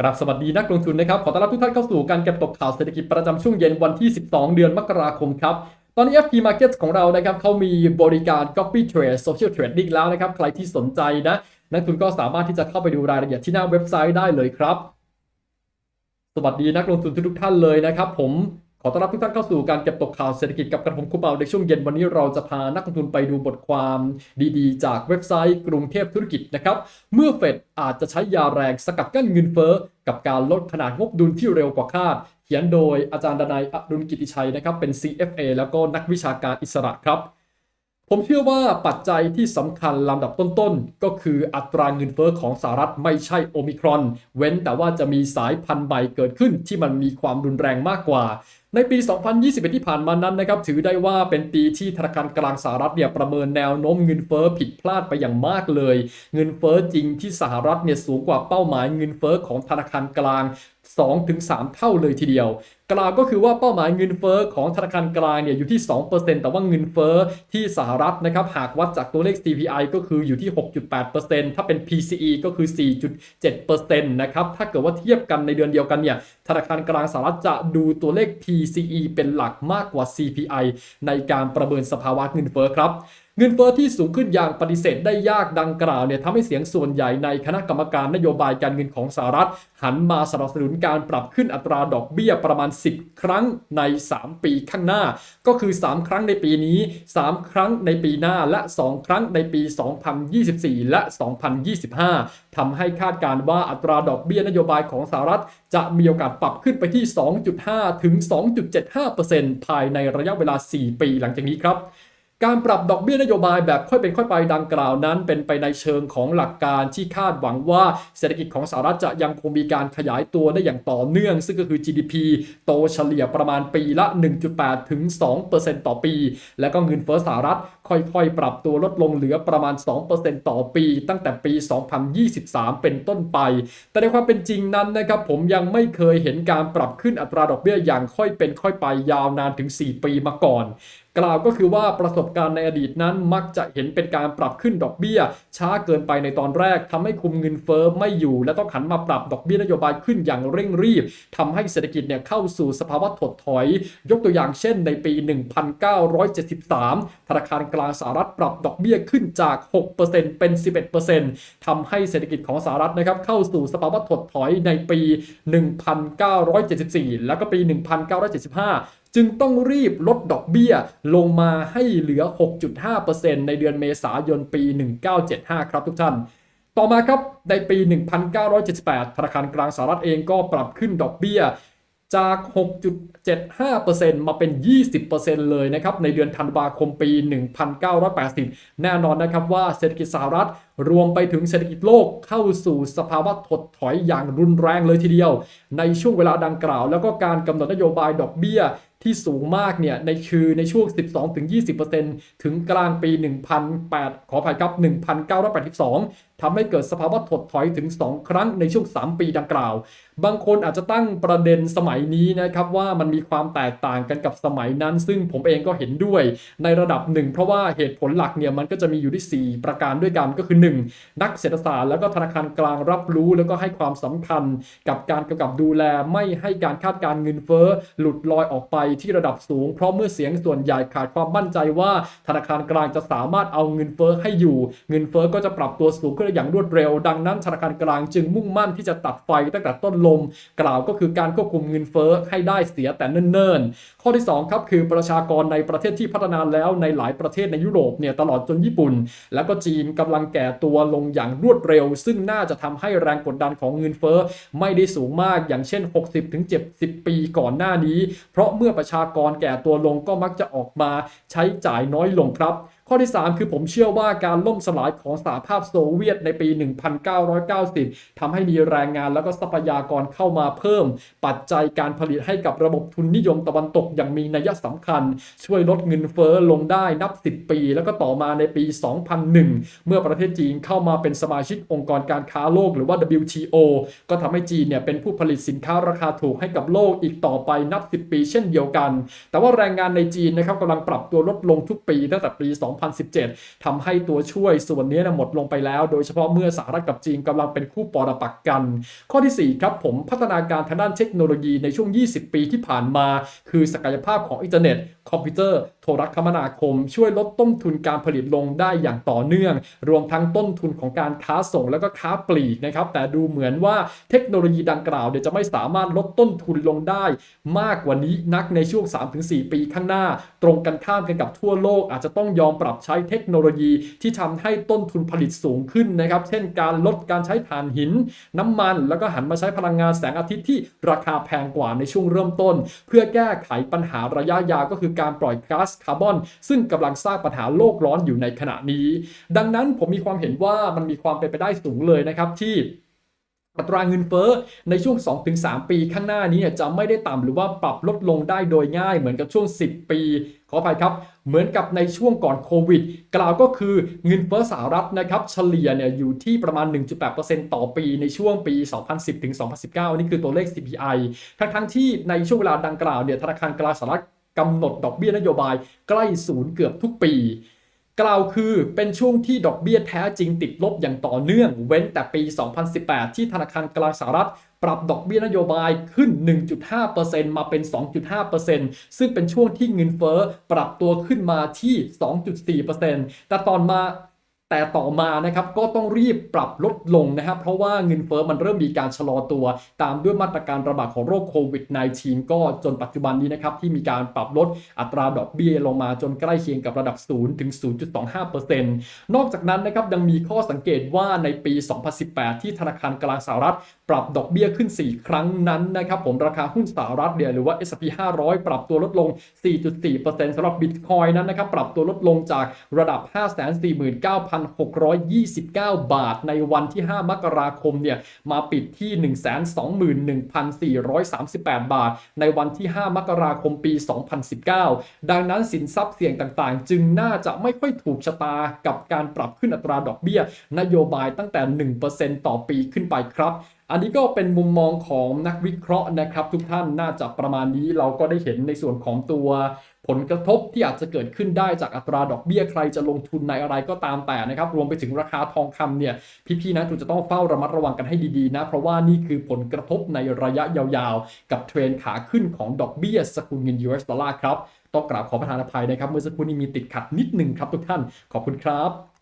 ครับสวัสดีนักลงทุนนะครับ ขอต้อนรับทุกท่านเข้าสู่การเก็บตกข่าวเศรษฐกิจประจำช่วงเย็นวันที่ 12 เดือนมกราคมครับ ตอนนี้ FP Markets ของเรานะครับเขามีบริการ Copy Trade Social Trading แล้วนะครับ ใครที่สนใจนะ นักลงทุนก็สามารถที่จะเข้าไปดูรายละเอียดที่หน้าเว็บไซต์ได้เลยครับ สวัสดีนักลงทุนทุกท่านเลยนะครับ ผม ขอต้อนรับทุกท่านเข้าสู่การเก็บตกข่าวเศรษฐกิจกับกระผมคุปเปาในช่วงเย็นวันนี้เราจะพานักลงทุนไปดูบทความดีๆ จากเว็บไซต์กรุงเทพธุรกิจนะครับ เมื่อเฟดอาจจะใช้ยาแรงสกัดกั้นเงินเฟ้อกับการลดขนาดงบดุลที่เร็วกว่าคาด เขียนโดยอาจารย์ดนายอรุณกิติชัยนะครับเป็น CFA แล้วก็นักวิชาการอิสระครับ ผมเชื่อว่าปัจจัยที่สำคัญลำดับต้นๆ ก็คืออัตราเงินเฟ้อของสหรัฐไม่ใช่โอมิครอน เว้นแต่ว่าจะมีสายพันธุ์ใหม่เกิดขึ้นที่มันมีความรุนแรงมากกว่า ในปี 2021 ที่ผ่านมานั้นนะครับถือได้ว่าเป็นปีที่ธนาคารกลางสหรัฐเนี่ยประเมินแนวโน้มเงินเฟ้อผิดพลาดไปอย่างมากเลย เงินเฟ้อจริงที่สหรัฐเนี่ยสูงกว่าเป้าหมายเงินเฟ้อของธนาคารกลาง2-3 เท่าเลยทีเดียว กล่าวก็คือว่าเป้าหมายเงินเฟ้อของธนาคารกลางเนี่ยอยู่ที่ 2%แต่ว่าเงินเฟ้อที่สหรัฐนะครับหากวัดจากตัวเลข CPI ก็คืออยู่ที่ 6.8%ถ้าเป็น PCE ก็คือ 4.7%นะครับถ้าเกิดว่าเทียบกันในเดือนเดียวกันเนี่ยธนาคารกลางสหรัฐจะดูตัวเลข PCE เป็นหลักมากกว่า CPI ในการประเมินสภาวะเงินเฟ้อครับ เงินเฟ้อที่สูงขึ้นอย่างปฏิเสธได้ยากดังกล่าวเนี่ยทำให้เสียงส่วนใหญ่ในคณะกรรมการนโยบายการเงินของสหรัฐ หันมาสนับสนุนการปรับขึ้นอัตราดอกเบี้ยประมาณ 10 ครั้งใน 3 ปีข้างหน้า ก็คือ 3 ครั้งในปีนี้ 3 ครั้งในปีหน้าและ 2 ครั้งในปี 2024 และ 2025ทำให้คาดการณ์ว่าอัตราดอกเบี้ยนโยบายของสหรัฐ จะมีโอกาสปรับขึ้นไปที่ 2.5 ถึง 2.75%ภายในระยะเวลา 4 ปีหลังจากนี้ครับ การปรับดอกเบี้ยนโยบายแบบค่อยเป็นค่อยไปดังกล่าวนั้น เป็นไปในเชิงของหลักการที่คาดหวังว่าเศรษฐกิจของสหรัฐจะยังคงมีการขยายตัวได้อย่างต่อเนื่อง ซึ่งก็คือ GDP โตเฉลี่ยประมาณปีละ 1.8 ถึง 2%ต่อปี แล้วก็เงินเฟ้อสหรัฐค่อยๆ ปรับตัวลดลงเหลือประมาณ 2%ต่อปี ตั้งแต่ปี 2023 เป็นต้นไป แต่ในความเป็นจริงนั้นนะครับผมยังไม่เคยเห็นการปรับขึ้นอัตราดอกเบี้ยอย่างค่อยเป็นค่อยไปยาวนานถึง 4 ปีมาก่อนกล่าวก็คือว่าประสบการณ์ในอดีตนั้นมักจะเห็นเป็นการปรับขึ้นดอกเบี้ย ช้าเกินไปในตอนแรกทำให้คุมเงินเฟ้อไม่อยู่ และต้องหันมาปรับดอกเบี้ยนโยบายขึ้นอย่างเร่งรีบทำให้เศรษฐกิจเนี่ยเข้าสู่สภาวะถดถอย ยกตัวอย่างเช่น ในปี 1973 ธนาคารกลางสหรัฐปรับดอกเบี้ยขึ้นจาก 6%เป็น 11%ทำให้เศรษฐกิจของสหรัฐนะครับเข้าสู่สภาวะถดถอยในปี 1974 แล้วก็ปี 1975 จึงต้องรีบลดดอกเบี้ยลงมาให้เหลือ 6.5%ในเดือนเมษายนปี 1975 ครับทุกท่าน ต่อมาครับในปี 1978 ธนาคารกลางสหรัฐเองก็ปรับขึ้นดอกเบี้ยจาก 6.75%มาเป็น 20%เลยนะครับ ในเดือนธันวาคมปี 1980 แน่นอนนะครับว่าเศรษฐกิจสหรัฐรวมไปถึงเศรษฐกิจโลกเข้าสู่สภาวะถดถอยอย่างรุนแรงเลยทีเดียว ในช่วงเวลาดังกล่าว แล้วก็การกำหนดนโยบายดอกเบี้ย ที่สูงมากเนี่ยในคือในช่วง 12-20%ถึงกลางปี 1,008ขออภัยครับ1982 ทำให้เกิดสภาวะถดถอยถึง 2 ครั้งในช่วง 3 ปีดังกล่าว บางคนอาจจะตั้งประเด็นสมัยนี้นะครับว่ามันมีความแตกต่างกันกับสมัยนั้น ซึ่งผมเองก็เห็นด้วยในระดับหนึ่งเพราะว่าเหตุผลหลักเนี่ยมันก็จะมีอยู่ที่ 4 ประการด้วยกันก็คือ 1 นักเศรษฐศาสตร์แล้วก็ธนาคารกลางรับรู้แล้วก็ให้ความสำคัญกับการกำกับดูแลไม่ให้การคาดการเงินเฟ้อหลุดลอยออกไปที่ระดับสูง เพราะเมื่อเสียงส่วนใหญ่ขาดความมั่นใจว่าธนาคารกลางจะสามารถเอาเงินเฟ้อให้อยู่ เงินเฟ้อก็จะปรับตัวสูงขึ้นอย่างรวดเร็ว ดังนั้นธนาคารกลางจึงมุ่งมั่นที่จะตัดไฟตั้งแต่ต้นลม กล่าวก็คือการควบคุมเงินเฟ้อให้ได้เสียแต่เนิ่นๆข้อที่2ครับคือประชากรในประเทศที่พัฒนาแล้วในหลายประเทศในยุโรปเนี่ยตลอดจนญี่ปุ่น แล้วก็จีนกำลังแก่ตัวลงอย่างรวดเร็ว ซึ่งน่าจะทำให้แรงกดดันของเงินเฟ้อไม่ได้สูงมากอย่างเช่น 60-70 ปีก่อนหน้านี้ เพราะเมื่อประชากรแก่ตัวลงก็มักจะออกมาใช้จ่ายน้อยลงครับข้อที่ 3 คือผมเชื่อว่าการล่มสลายของสหภาพโซเวียตในปี 1990ทำให้มีแรงงานแล้วก็ทรัพยากรเข้ามาเพิ่ม ปัจจัยการผลิตให้กับระบบทุนนิยมตะวันตกอย่างมีนัยสำคัญ ช่วยลดเงินเฟ้อลงได้นับ 10 ปี แล้วก็ต่อมาในปี 2001 เมื่อประเทศจีนเข้ามาเป็นสมาชิกองค์กรการค้าโลกหรือว่า WTO ก็ทำให้จีนเนี่ยเป็นผู้ผลิตสินค้าราคาถูกให้กับโลกอีกต่อไปนับ 10 ปีเช่นเดียวกัน แต่ว่าแรงงานในจีนนะครับกำลังปรับตัวลดลงทุกปีตั้งแต่ปี 2017ทำให้ตัวช่วยส่วนนี้นะหมดลงไปแล้ว โดยเฉพาะเมื่อสหรัฐกับจีนกำลังเป็นคู่ปรปักกัน ข้อทีสี่ 4 ครับผมพัฒนาการทางด้านเทคโนโลยีในช่วง 20 ปีที่ผ่านมา คือศักยภาพของอินเทอร์เน็ต คอมพิวเตอร์ โทรคมนาคม ช่วยลดต้นทุนการผลิตลงได้อย่างต่อเนื่อง รวมทั้งต้นทุนของการค้าส่งแล้วก็ค้าปลีกนะครับแต่ดูเหมือนว่าเทคโนโลยีดังกล่าวเดี๋ยวจะไม่สามารถลดต้นทุนลงได้มากกว่านี้นักในช่วง 3-4 ปีข้างหน้า ตรงกันข้ามกันกับทั่วโลก อาจจะต้องยอมปรับใช้เทคโนโลยีที่ทำให้ต้นทุนผลิตสูงขึ้นนะครับเช่นการลดการใช้ถ่านหิน น้ำมัน แล้วก็หันมาใช้พลังงานแสงอาทิตย์ที่ราคาแพงกว่าในช่วงเริ่มต้น เพื่อแก้ไขปัญหาระยะยาวก็คือการปล่อยก๊าซคาร์บอน ซึ่งกำลังสร้างปัญหาโลกร้อนอยู่ในขณะนี้ ดังนั้นผมมีความเห็นว่ามันมีความเป็นไปได้สูงเลยนะครับที่อัตราเงินเฟ้อในช่วง 2-3 ปีข้างหน้านี้เนี่ยจะไม่ได้ต่ำหรือว่าปรับลดลงได้โดยง่ายเหมือนกับช่วง 10 ปี ขออภัยครับ เหมือนกับในช่วงก่อนโควิด กล่าวก็คือเงินเฟ้อสหรัฐนะครับเฉลี่ยเนี่ยอยู่ที่ประมาณ 1.8%ต่อปีในช่วงปี 2010ถึง2019 นี่คือตัวเลข CPI ทั้งทั้งๆที่ในช่วงเวลาดังกล่าวเนี่ยธนาคารกลางสหรัฐกำหนดดอกเบี้ยนโยบายใกล้ศูนย์เกือบทุกปี กล่าวคือเป็นช่วงที่ดอกเบี้ยแท้จริงติดลบอย่างต่อเนื่อง เว้นแต่ปี 2018 ที่ธนาคารกลางสหรัฐ ปรับดอกเบี้ยนโยบายขึ้น 1.5%มาเป็น 2.5%ซึ่งเป็นช่วงที่เงินเฟ้อปรับตัวขึ้นมาที่ 2.4%แต่ตอนมา แต่ต่อมานะครับก็ต้องรีบปรับลดลงนะครับเพราะว่าเงินเฟ้อมันเริ่มมีการชะลอตัว ตามด้วยมาตรการระบาดของโรคโควิด -19 ก็จนปัจจุบันนี้นะครับที่มีการปรับลดอัตราดอกเบี้ยลงมาจนใกล้เคียงกับระดับ 0 ถึง 0.25%นอกจากนั้นนะครับยังมีข้อสังเกตว่าในปี 2018 ที่ธนาคารกลางสหรัฐ ปรับดอกเบี้ยขึ้น 4 ครั้งนั้นนะครับผมราคาหุ้นสหรัฐเนี่ยหรือว่า S&P 500 ปรับตัวลดลง 4.4%สำหรับ Bitcoin นั้นนะครับปรับตัวลดลงจากระดับ1,629 บาท ในวันที่ 5 มกราคมเนี่ยมาปิดที่ 121,438 บาท ในวันที่ 5 มกราคมปี 2019 ดังนั้นสินทรัพย์เสี่ยงต่างๆ จึงน่าจะไม่ค่อยถูกชะตากับการปรับขึ้นอัตราดอกเบี้ย นโยบายตั้งแต่ 1%ต่อปีขึ้นไปครับ อันนี้ก็เป็นมุมมองของนักวิเคราะห์นะครับ ทุกท่านน่าจะประมาณนี้เราก็ได้เห็นในส่วนของตัวผลกระทบที่อาจจะเกิดขึ้นได้จากอัตราดอกเบี้ยใครจะลงทุนในอะไรก็ตามแต่นะครับ รวมไปถึงราคาทองคำเนี่ย พี่ๆนะคุณจะต้องเฝ้าระมัดระวังกันให้ดีๆนะ เพราะว่านี่คือผลกระทบในระยะยาวๆ กับเทรนขาขึ้นของดอกเบี้ยสกุลเงิน US ดอลลาร์ครับ ต้องกราบขอประทานอภัยนะครับ เมื่อสักครู่นี้มีติดขัดนิดหนึ่งครับทุกท่านขอบคุณครับ